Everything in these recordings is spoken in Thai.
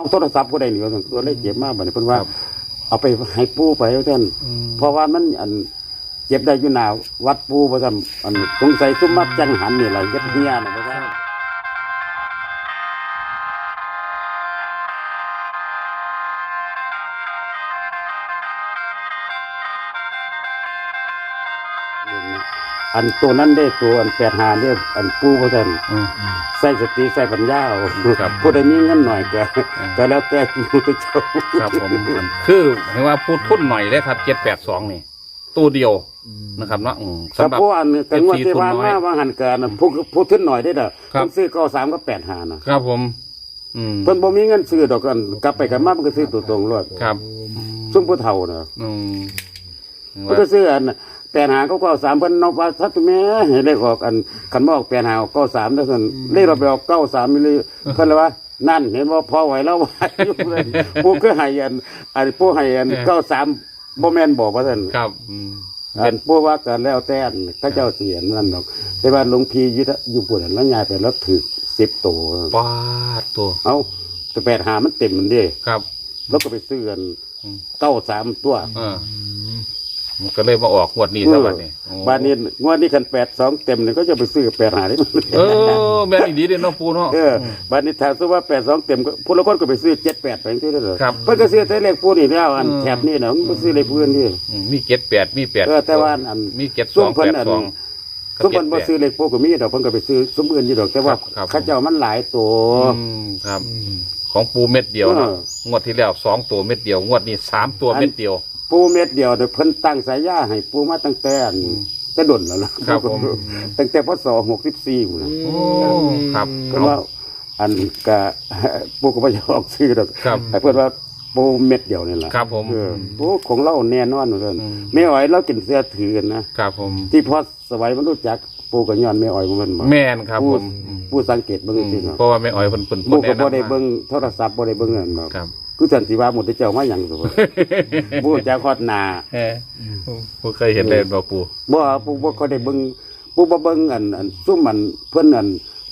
เอาโทรศัพท์ก็ได้หนิว่าซั่นก็เลยเจ็บมากบัดนี้เพิ่นว่าครับเอาไปให้ปู่ไปว่าซั่นเพราะว่ามันอันเจ็บได้อยู่หน้าวัดปู่ว่าซั่นอันสงสัยซุมมักจังหันนี่ล่ะเฮ็ดเฮียน่ะว่าซั่น อันตัวนั้นได้ตัวอันแปดหาเนี่ยอันปู่ว่าซั่นอืมใส่สติใส่ปัญญาเอาครับผู้ใดมีเงินหน่อยก็ก็แล้วแต่ผู้เจ้าครับผมคือเห็นว่าพูดทุนหน่อยเลยครับเจ็ดแปดสองนี่ตู้เดียวนะครับเนาะอืมครับสำหรับผู้อันแต่งวดที่ผ่านทุนน้มาอยว่าหันกันน่ะผู้ผู้ทุนหน่อยได้อเด้อครับเพิ่นซื้อเก้าสามก็แปดหานะครับผมอืมเพิ่นบ่มีเงินซื้อดอกกันกลับไปกลับมามันก็ซื้อตัวตรงรถครับซุ่มผู้เฒ่าน่ะอืมเพิ่นก็ซื้ออัน แปดหาก็เก้าสามเพิ่นนอกว่าถ้าตัวแม่ให้เลขออกอันคันบ่ออกแปดหาเก้าสามแล้วซั่นเลขเราไปออกเก้าสามนี่เลยเพิ่นเลยว่านั่นเห็นว่าพอไหวแล้วว่าอยู่เลยผู้คือให้อันอันผู้ให้อันเก้าสามบ่แม่นบอกว่าซั่นครับอืมอันผู้ว่ากันแล้วแต่อันเข้าเจ้าเสียนั่นหรอกแต่ว่าหลวงพี่อยุทธอยู่ปุ่นแล้วยายไปแล้วถือสิบตัวปาดตัวเอาแต่แปดหามันเต็มมันเดิครับ แล้วก็ไปซื้อกันอืมเก้าสามตัวเออ มันก็เลยมาออกงวดนี้ซะบัดนี้โอ้บ้านนี้งวดนี้คันแปดสองเต็มเนี่ยก็จะไปซื้อแปดหาได้ เออแม่นอีดีเด้เนาะปูเนาะ เออบ้านนี้ถ้าซื้อว่าแปดสองเต็มก็ผู้ละคนก็ไปซื้อเจ็ดแปดไปที่ได้เลยครับเพิ่นก็ซื้อแต่เลขผู้นี่แล้วอันอืม แถบนี่นะมันไปซื้อเลขพื้นนี่อืมมีเจ็ดแปดมีแปดเออแต่ว่าอันมีเจ็ดสซุ่อมงเพิ่แปนดอัน สอง ทุกคนบ่ซื้อเลขผู้ก็มีดอกเพิ่นก็ไปซื้อสมอื่นอยู่ดอกแต่ว่าครับครับ เข้าเจ้ามันหลายตัว อืมครับ ของปูเม็ดเดียวเนาะเออ งวดที่แล้วสองตัวเม็ดเดียว งวดนี้สามตัวเม็ดเดียว ปูเม็ดเดียวเดี๋ยวเพิ่นตั้งสายยาให้ปูมาตั้งแต่อันแต่ดนแล้วล่ะครับผม ตั้งแต่พศหกสิบสี่นะโอ้ครับเพิ่นว่าอันกะ ปูก็บ่อยากออกซื้อดอกครับแต่เพิ่นว่าปูเม็ดเดียวนี่แหละครับผม เออปูของเราแน่นอนเหมือนกันอืมแม่อ้อยเรากินเสื้อถือกันนะครับผม ที่พอสวัยมันรู้จักปูก็ย้อนแม่อ้อยมันมาแม่นครับผู้ผมผู้สังเกตเบิ่งอืมจริงๆเนาะเพราะว่าแม่อ้อยเพิ่นเพิ่นปูก็บ่แนะนำได้มาเบิ่งโทรศัพท์บ่ได้เบิ่งนั่นเนาะครับ คือสันสิว่าหมดที่เจ้ามาหยังสุปูจะคอดหน้าเฮ้ผมเคยเห็นเลยบ่ปูบ่ปูบ่เขาได้เบิ่งปูบ่เบิ่งอันอันซุ่มอันเพิ่นอัน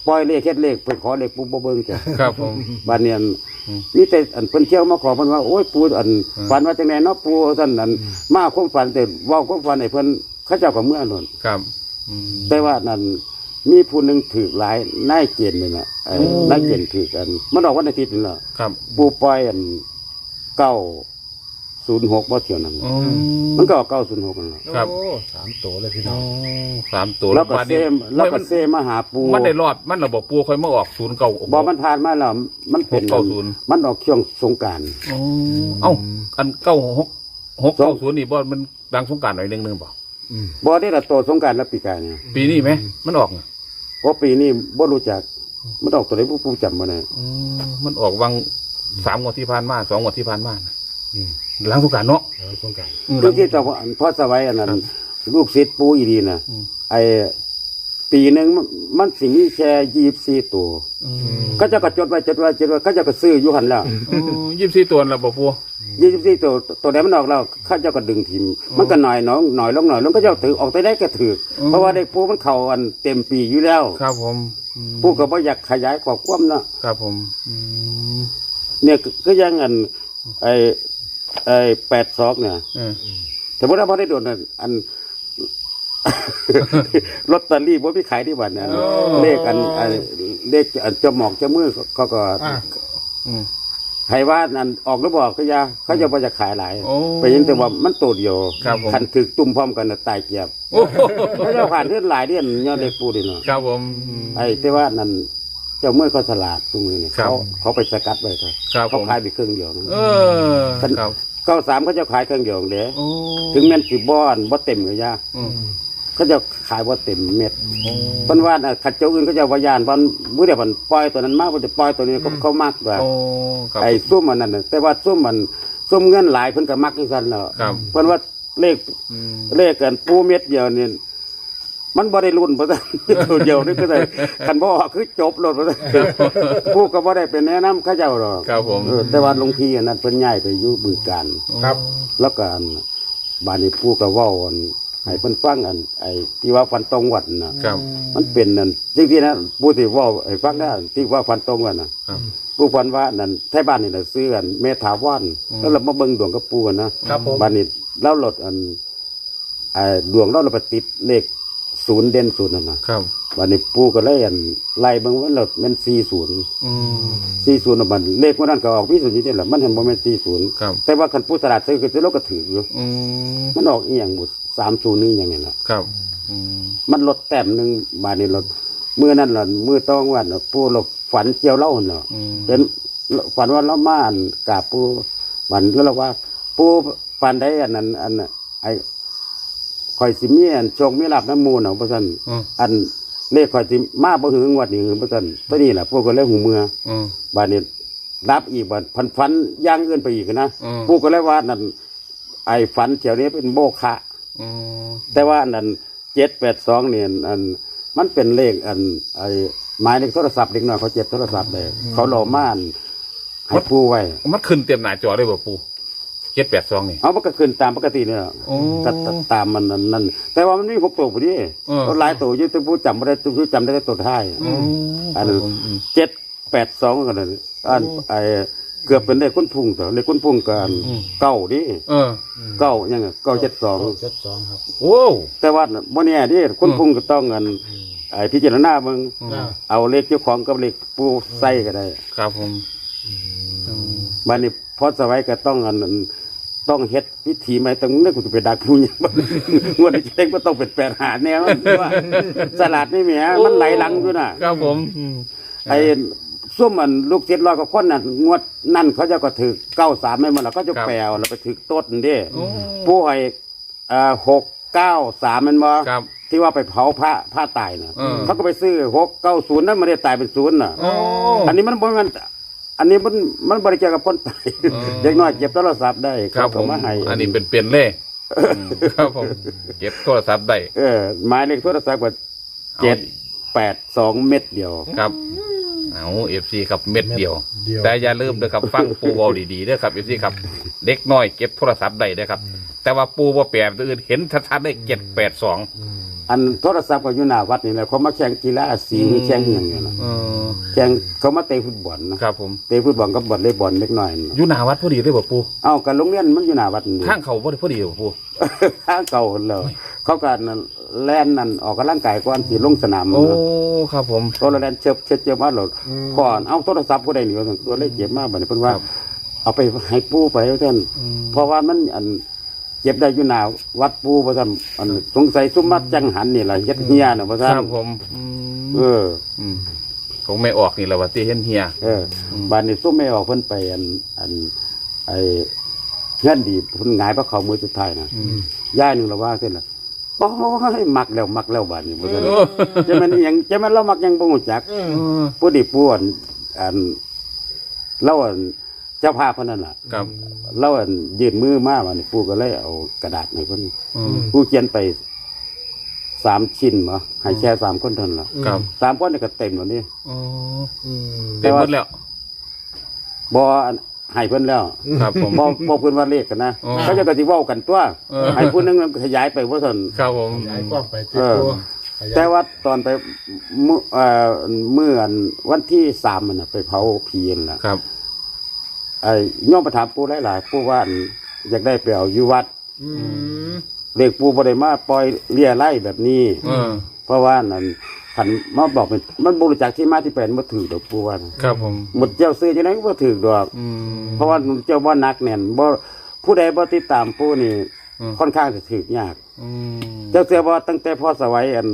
ปล่อยเลขเฮ็ดเลขเพิ่นขอเลขปูบ่เบิ่งจ้ะครับผม บัดนี้อันอืมมีแต่อันเพิ่นเที่ยวมาขอเพิ่นว่าโอ้ยปูอันฝันว่าจังไดเนาะปูท่านอันมาความฝันแต่เว้าความฝันให้เพิ่นเขาเจ้าก็เมื่อนั่นครับอืมแต่ว่านั่น มีผู้หนึงถูกหลายนายเกณฑ์นี่น่ะไอ้โอ้ นายเกณฑ์ถูกกันมันออกวันอาทิตย์นี่ล่ะครับปูปล่อยอัน906บ่เที่ยวนั้นอืมมันก็ออก906นั่นล่ะครับ โอ้สามตัวเลยพี่น้โอ้องสามตัวแล้วก็บัดเซนี้มแล้วก็มันเซมาหาปูมันได้รอดมันระบบปูค่อยมาออกศูนย์เก่า บอมันผ่านมาแล้วมันเป็นหกเก้าศูนย์ มันออกช่วงสงกรารอ๋อเอ้าอันเก้าหกหกเก้าศูนย์นี่บ่มันดังสงกรารหน่อยหนึงนึงบ่บอได้ละโตสงกรารแล้วปีกายเนี่ยปีนี้ไหมมันออกน่ะ เพราะปีนี้บ่รู้จักมันออกตัวไหนผู้ผู้จำมาเนี่ยอืมมันออกวังสามงวดที่ผ่านมาสองงวดที่ผ่านมาน่ะอืมหลังสงกรารเนาะแล้วสงกราร อืม เรื่องที่ตอนพ่อสวัยอันนั้นลูกศิษย์ปูอีดีนะอืม ไอ ปีหนึ่งมันมันสิมีแค่ยี่สิบสี่ตัวอืมก็จะก็จดไว้จดไว้จดไว้เขาเจะก็ซื้ออยู่หันแล้วยี่สิบสี่ตัวแล้วบ่ปูยี่สิบสี่ตัวตัวไหนมันออกแล้วเขาเจะก็ดึงทิมมันก็หน่อยน้องหน่อยลงหน่อยลงก็เจะถือออกไปได้ก็ถืออเพราะว่าได้ปูมันเข่าอันเต็มปีอยู่แล้ว ครับผมอืมปูก็บ่อยากขยายกว่าความเนาะครับผมอืมเนี่ยก็ก็ยังอัน ไอไอแปดซอกเนี่ยเออแต่ว่าพอได้โดนอันอัน ลอตเตอรี่บ่มีขายที่บ้านเนี่ยเลขอันอันเลขอันเจะหมอกเจะมือเขาก็อะ อืมให้ว่าอันออกแล้วบอกก็อยาเขาจะบ่จะขายหลายโอ้ไปยินแต่ว่ามันตัวเดียวครับผม คันถึกตุ่มพร้อมกันน่ะตายเกียบโอ้โหเขาจะผ่านเรื่องหลายเรื่องยอดเลขปูดิเนาะครับผมอืมไอ้แต่ว่านั่นเจ้ามือเขาฉลาดตรงมือเนี่ยครับเขาเขาไปสกัดไว้ครับครับผเขามขายไปครึ่งเดียวนะเออครับเก้าสามเขาจะขายเครื่องเดียวเด้โอ้ถึงแม้นสิบ่อนบ่เต็มก็ยา อืม เขาจะขายบ่เต็มเม็ดโอ้เพิ่นว่าน่ะขัดเจ้าอื่นเขาจะว่ายานบ่มื้อเดียวเพิ่นปล่อยตัวนั้นมาเพิ่นจะปล่อยตัวนี้เขาเขามักว่าโอ้ครับ ไอ้ซุ่มอันนั้นน่ะแต่ว่าซุ่มมันซุ่มเงินหลายเพิ่นก็มักจังซั่นเนาะครับ เพิ่นว่าเลขอืม เลขกันปูเม็ดเดียวนี่มันบ่ได้รุ่นบ่ซั่นตัวเดียวนี่ก็ได้คันบ่ออกคือจบโลดบ่ซั่นผู้ก็บ่ได้เป็นแนะนำเขาเจ้าหรอกครับผม เออแต่ว่าหลวงพี่อันนั้นเพิ่นย้ายไปอยู่บึงการครับ แล้วก็อันบานนี้ผู้ก็เว้าอัน ให้เพิ่นฟังอันไอ้ที่ว่าฟันตรงวัดน่ะ ครับ มันเป็นนั่นจริงๆนะผู้ที่เว่าไอ้ฟังได้ที่ว่าฟันตรงวัดน่ะครับ ผู้ฟันว่านั่นไทบ้านนี่น่ะซื้ออันเมถาวอนแล้วเรามาเบิ่งดวงกับปูกันนะครับผม บ้านนี้เราลดอันไอ้ดวงเราเราไปติดเลขศูนย์เด่นศูนย์นั่นน่ะครับ บ้านนี้ปูก็เลยอันไล่เบิ่งว่าเราเป็น40 อืม 40น่ะมันเลขว่านั้นก็ออกมีศูนย์อยู่นี่แหละมันเห็นบ่แม่น40ครับ แต่ว่าคันผู้ตลาดซื้อก็สิเราก็ถืออยู่ อืม มันออกอีหยังบุ 30นี่อย่างนี้น่ะครับ อืมมันลดแต้มหนึ่งบาทนี่ลดมือนั่นล่ะมือต้องวันน่ะปูเราฝันเจียวเล่าเนาะอืมเป็นฝันว่าเรามาอ่านกราบปูวันแล้วเราว่าปูปันได้อันนั้น อันน่ะไอ้ข่อยสิมีอันโชคมีลาบน้ำมูลเนาะเพราะฉะนั้นอืมอันเลขข่อยสิมาบ่ถึงงวดนี้เพราะฉะนั้นตัวนี้แหละพวกก็เลยหูเมืออืม บาดนี้รับอีกบัดพันฟันอย่างอื่นไปอีกนะอืมปูก็เลยว่านั่นไอ้ฝันเที่ยวนี้เป็นโมฆะ อืมแต่ว่าอันนั้นเจ็ดแปดสองเนี่ยอันมันเป็นเลขอันไอ้หมายเลขโทรศัพท์เด็กน้อยเขาเจ็บโทรศัพท์เลยเขารอม่านให้ผู้ไว้มันขึ้นเต็มหน้าจอได้บ่ปูเจ็ดแปดสองนี่ เอามันก็ขึ้นตามปกติเนี่ยโอ้ ก็ตตามมันนั่นนั่นแต่ว่ามันมีหกตัวพอดีเออตัวหลายตัวอยืดตัวผู้จำไม่ได้ตัวผู้จำได้แต่ตัวท้ายอืมอันอืมเจ็ดแปดสองกันเลยอันไอ้ เกือบเป็นเลขคุ้นพุ่งเถอะเลขคุ้นพุ่งกันเก้าดิเออ เก้ายังไงเก้าเจ็ดสองเจ็ดสองครับโอ้แต่ว่าโมเนี่ยดิคุ้นพุ่งก็ต้องเงินไอ้พิจารณาเบิ่งอ่าเอาเลขเจ้าของกับเลขปูใส่ก็ได้ครับผมบัดนี้พอสวัยก็ต้องอันนั้นต้องเฮ็ดพิธีใหม่ต้องนึกกูจะไปดักผู้หญิงบ่งวดนี้เล็กก็ต้องเป็นแปดหาแนวว่าสลัดนี่แหมมันไหลหลังอยู่น่ะ ครับผมอืม ไอ้ ซุ่มอันลูกเจ็ดร้อยกว่าคนน่ะงวดนั่นเขาจะก็ถือเก้าสามไม่หมดแล้วก็จะแปลวแล้วไปถือต้นเด้โอ้ผู้ให้เอ่อหกเก้าสามมันบ่ครับ ที่ว่าไปเผาพระพระตายน่ะเออเขาก็ไปซื้อหกเก้าศูนย์นั่นไม่ได้ตายเป็นศูนย์น่ะ โอ้ อันนี้มันบ่แมันอันนี้มันมันบริจาคกับคนตายเออเด็กน้อยเก็บโทรศัพท์ได้ครับผเขามก็มาให้อันนี้เป็นเปลี่ยนเล่อืมครับผม เก็บโทรศัพท์ได้ เออหมายเลขโทรศัพท์ก็เอาเจ็ดแปดสองเม็ดเดียว ครับ เอาเอฟซีครับเม็ดเดียว เดียว แต่อย่าลืมเด้อครับ ฟังปูเบาดีๆเด้อครับเอฟซีครับเด็กน้อยเก็บโทรศัพท์ได้เด้อครับ แต่ว่าปูบ่แปลตัวอื่นเห็นชัดๆได้เจ็ดแปดสองอันโทรศัพท์ก็อยู่หน้าวัดนี่แหละเขามาแข่งกีฬาสีหรือแข่งอหย่างเงี้ยนะเออแข่งเขามาเตะฟุตบอลนะครับผมเตะฟุตบอลกับบอลเล่บอลเล็กน้อยน่ะอยู่หน้าวัดพอดีเลยบ่ปูเอ้ากันโรงเรียนมันอยู่หน้าวัดนี่ ข้างเขาพอดีพอดีบ่ปูทางเก่าเลยเขาก็นั่น แล่นนั่นออกกำลังกายก่อนสิลงสนามโอ้นะครับผมเขาเลยแล่นเชิบเชิบเชิบมาหลดก่อนเอาโทรศัพท์ผู้ใดนี่ว่าซั่นตัวเลขเจ็บมากบัดนี้เพิ่นว่าครับเอาไปให้ปู่ไปว่าท่านเพราะว่ามันอันเจ็บได้อยู่หน้าวัดปู่ว่าท่านอันสงสัยซุมมัดจังหันนี่ล่ะเฮ็ดเฮียน่ะว่าคท่านรับผมอืมเอออืมผมไม่ออกนี่แหละว่าที่เห็นเฮียเอออบ้านนี้ซุมไม่ออกเพิ่นไปอัน อัน ไอ้เฮือนดีเพิ่นหงายพระเขามือสุดท้ายน่ะย่ายหนึงละว่าขึ้นล่ะ โอ้ยมักแล้วมักแล้วบ้านนี้ว่าซั่นจะมันอิหยังจะมันเรามักหยังบ่ฮู้จักเออผู้ดีป่วนอันเราอันเจ้าภาพเพิ่นนั่นล่ะครับเราอันยื่นมือมาวันนี้ปู่ก็เลยเอากระดาษให้เพิ่นอืมผู้เขียนไปสามชิ้นเหรอให้แค่สามคนเท่านั้นล่ะครับ สามคนนี่ก็เต็มแล้วนี่อ๋ออืม เต็มหมดแล้ว บ่อัน ให้เพิ่นแล้วครับผมบ่บ่เพิ่นว่าเลขกันนะอ๋อเขาจะก็สิเว้ากันตัวเออ ให้ผู้หนึงขยายไปว่าซั่นครับผม ขยายกว้างไปที่เออตัวขยายแต่ว่าตอนไปมื้อเอ่อมื้ออันวันที่3มันน่ะไปเผาผีนั่นล่ะครับ ไอ้โยมประถามปู่หลายๆปู่ว่าอันอยากได้ไปเอาอยู่วัดอืมเลขปู่บ่ได้มาปล่อยเลี่ยไล่แบบนี้ เออ เพราะว่านั่น คันมาบอกเป็นมันบ่รู้จักที่มาที่ไปบ่ถือดอกปู่ว่านะครับผมหมดเจ้าซื้อจังได๋ก็บ่ถือดอก อืม เพราะว่าเจ้าบ่นักแน่นบ่ผู้ใดบ่ติดตามปู่นี่อืม ค่อนข้างจะถือยาก อืมเจ้าเสือบ่ตั้งแต่พ่อสวัยอัน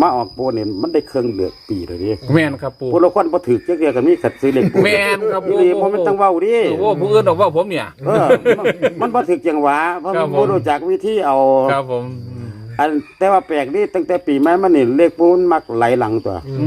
มาออกปู่นี่มันได้เครื่องเดือกปีเลยดิแม่นครับปู ผู้ละคนบ่ถือจักเดียวก็มีขัดซื้อเลขปู่แม่นครับปู่นี่เพราะมันต้องเว้าดิ โอ้ผู้อื่นบอกว่าผมเนี่ย เออมันมันบ่ถือจังหวะเพราะครัมับนผม บ่รู้จักวิธีเอา ครับผม อันแต่ว่าแปลกดิตั้งแต่ปีใหม่มันนี่เลขปู่มันมักไหลหลังตัว อื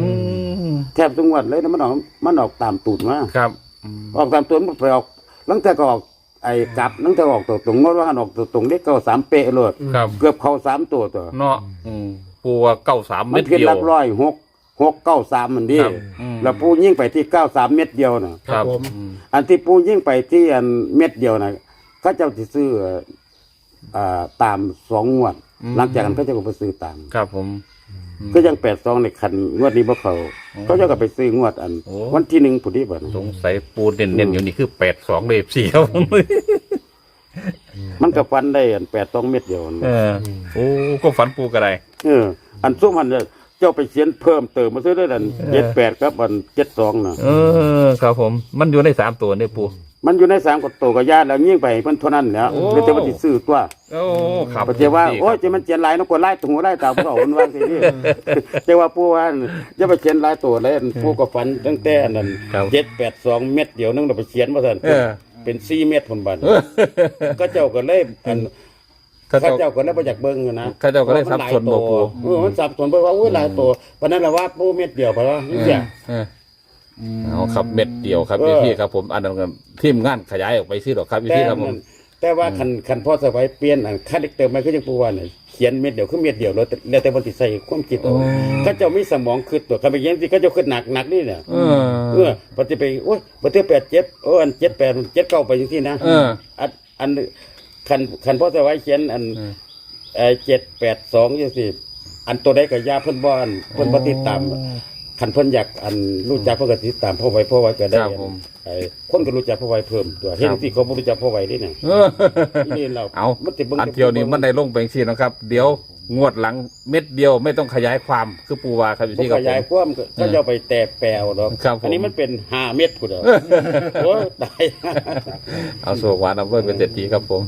มแทบทุกงวดเลยนะมันออกมันออกตามตูดมาครับอืมออกตามตูดมันไปออกลังแต่ก็ออกไอ้กลับลังแต่ออกตัวตรงงดว่าหันออกตัวตรงเลขเก้าสามเป๊ะเลยครับเกือบเข้าสามตัวตัวเนาะอืมปูว่าเก้าสามมัเม็นดเพียนเดียหลัวกร้อยหกหกเก้าสามมันดีครับอืม แล้วปูยิ่งไปที่เก้าสามเม็ดเดียวน่ะ ครับผม อืมอันที่ปูยิ่งไปที่อันเม็ดเดียวน่ะเขาเจ้าที่ซื้ออ่าตามสองงวด หลังจากนั้นเขาจะก็ไปซื้อตาม ครับผม ก็ยังแปดซองในคันงวดนี้บ่เขาเขาจะก็ไปซื้องวดอัน โอ้ วันที่หนึ่งผู้ที่บ่สงสัยปูเน้นๆอยู่นี่คือแปดสองเลยสี่ครับผมมันก็ฟันได้อันแปดซองเม็ดเดียวเออโอ้ก็ฝันปูกระไรเออ อันซุ่มอันเนี่ยเจ้าไปเขียนเพิ่มเติมมาซื้อได้อันเจ็ดแปดครับอันเจ็ดสองน่ะเออ ครับผม มันอยู่ในสามตัวเนี่ยปู มันอยู่ในสามกดโตกับญาติแล้วยิ่งไปเพิ่นเท่านั้นแหล้วโอ้เลยแต่ว่าสิซื้อตัวโอ้ครับปฏิว่าโอ้ยจะมันเขียนหลายเน้องกดไล่ตัวไล่ตามพวกเรามันว่าสินี่แต่ว่าปู่ว่าจะไปเขียนหลายตัวเลยอันปู่ก็ฝันตั้งแต่อันนั้นครับเจ็ดแปดสองเม็ดเดียวนึงเราไปเขียนมาซั่นเออ เป็นสี่เม็ดผลบันก็เจ้าก็เลยอันเขาข้าเจ้า เจ้าก็เลยบ่อยากเบิ่งอยู่นะเขาเจ้าก็เลยสับสนบ่ปู่ เออมันสับสนเพราะว่าอุ้ยหลายตัวปานนั้นล่ะว่าปู่เม็ดเดียวเพราะว่านี่เสียเออ เอาครับเม็ดเดียวครับเออ พี่ครับผมอันนั้นก็ทีมงานขยายออกไปซื้อหรอกครับแต่พี่ครับผมนั่นแต่ว่าคันคันพ่อสบายเปลี่ยนอันคาแรคเตอร์มันก็ยังปู่ว่าเนี่ยเขียนเม็ดเดียวคือเม็ดเดียวแล้วแต่แล้วแต่มันสิใส่ความคิดเอาเขาเจ้ามีสมองคิดตัวคันไปเขียนสิเขาเจ้าคิดหนักหนักนี่เนี่ยเอเอออปฏิไปโอ้ยปฏิแปดเจ็ดโอ้อันเจ็ดแปดเจ็ดเก้าไปอย่างที่นะเออ อันอันคันคันพ่อสบายเขียนอันเออเอเจ็ดแปดสองยี่สิบอันตัวใดก็ยาเพิ่นบ่อันเพิ่นบ่ติดตาม คันเพิ่นอยากอันรู้จักเพิ่นก็ติดตามพ่อไว้พ่อไว้ก็ได้ครับผม ไอ้คนก็รู้จักพ่อไว้เพิ่มตัวเห็นที่เขาบ่รู้จักพ่อไว้นี่น่ะเออนี่เราเอามันติดบิ่งอันเดียวนี้มันได้ลงไปชีนะครับ เดี๋ยวงวดหลังเม็ดเดียวไม่ต้องขยายความคือปูวาครับบ่พี่คขรับผยายม ความก็ก็จะเอาไปแตะแปลวดอกครับผม อันนี้มันเป็น5เม็ดพุ่นเด้อโอ้ยตาย เอาโศกหวานเอาไว้เป็นเศรษฐีครับผม